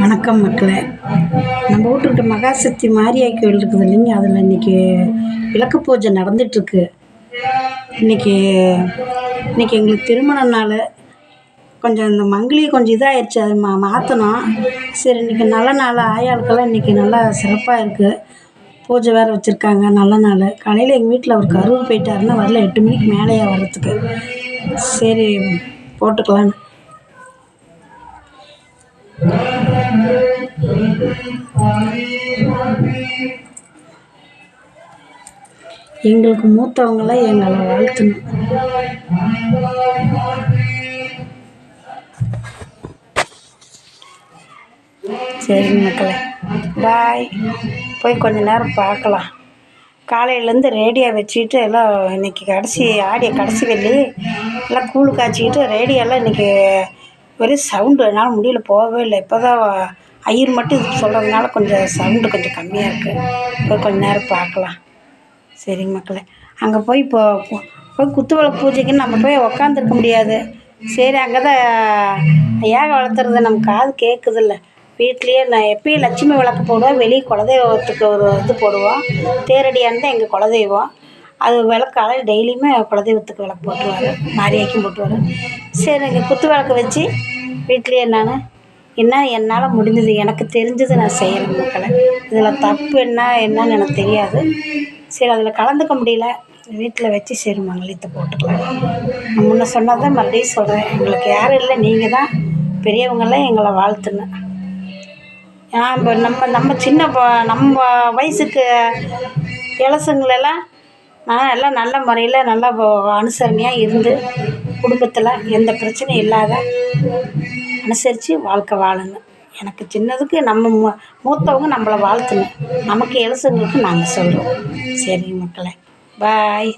வணக்கம் மக்களே. நம்ம வீட்டுக்கிட்ட மகாசக்தி மாரியா கோயில் இருக்குது இல்லைங்க அதில் இன்றைக்கி விளக்கு பூஜை நடந்துகிட்ருக்கு இன்றைக்கி இன்றைக்கி எங்களுக்கு திருமண நாள் கொஞ்சம் இந்த மங்கிலி கொஞ்சம் இதாகிடுச்சு அது மா மாற்றணும் சரி இன்றைக்கி நல்ல நாள் ஆயாளுக்கெல்லாம் இன்றைக்கி நல்லா சிறப்பாக இருக்குது பூஜை வேறு வச்சுருக்காங்க நல்ல நாள். காலையில் எங்கள் வீட்டில் அவர் கருவு போயிட்டாருன்னா வரல எட்டு மணிக்கு மேலேயே வர்றதுக்கு. சரி போட்டுக்கலான்னு. எங்களுக்கு மூத்தவங்களாம் எங்களை வாழ்த்தணும். சரிங்க மக்களே. பாய் போய் கொஞ்ச நேரம் பார்க்கலாம். காலையிலேருந்து ரேடியோ வச்சுக்கிட்டு எல்லாம் இன்றைக்கி கடைசி ஆடியோ கடைசி வெள்ளி எல்லாம் கூழ் காய்ச்சிக்கிட்டு ரேடியோலாம் இன்றைக்கி ஒரே சவுண்டு என்னால் முடியல போகவே இல்லை. இப்போ தான் ஐயர் மட்டும் இது சொல்கிறதுனால கொஞ்சம் சவுண்டு கொஞ்சம் கம்மியாக இருக்குது போய் கொஞ்ச நேரம் பார்க்கலாம். சரிங்க மக்களே அங்கே போய் இப்போ போய் குத்துவிளக்கு பூஜைக்குன்னு நம்ம போய் உக்காந்துருக்க முடியாது. சரி அங்கே தான் ஏக வளர்த்துறது நம்ம காது கேட்குதில்ல வீட்லேயே நான் எப்பயும் லட்சுமி விளக்கு போடுவோம் வெளியே குலதெய்வத்துக்கு ஒரு இது போடுவோம் தேரடியான் தான் எங்கள் குலதெய்வம். அது விளக்கால டெய்லியுமே குலதெய்வத்துக்கு விளக்கு போட்டுருவார் மாரியாக்கும் போட்டுருவார். சரி எங்கள் குத்து விளக்கு வச்சு வீட்லேயே நான் என்ன என்னால் முடிஞ்சது எனக்கு தெரிஞ்சது நான் செய்கிறேன் மக்களை. இதில் தப்பு என்ன என்னன்னு எனக்கு தெரியாது. சரி அதில் கலந்துக்க முடியல. வீட்டில் வச்சு சரி மங்களத்தை போட்டுக்கலாம். நான் முன்ன சொன்னதான் மறுபடியும் சொல்கிறேன் எங்களுக்கு யாரும் இல்லை நீங்கள் தான் பெரியவங்களாம் எங்களை வாழ்த்துன்னு. நம்ம நம்ம சின்ன நம்ம வயசுக்கு இளசுங்களெல்லாம் நான் எல்லாம் நல்ல முறையில் நல்லா அனுசரணையாக இருந்து குடும்பத்தில் எந்த பிரச்சனையும் இல்லாத அனுசரித்து வாழ்க்கை வாழணும் எனக்கு சின்னதுக்கு நம்ம மூ மூத்தவங்க நம்மளை வாழ்த்தணும் நமக்கு இளசுங்களுக்கு நாங்கள் சொல்கிறோம் சரி மக்களே. பாய்.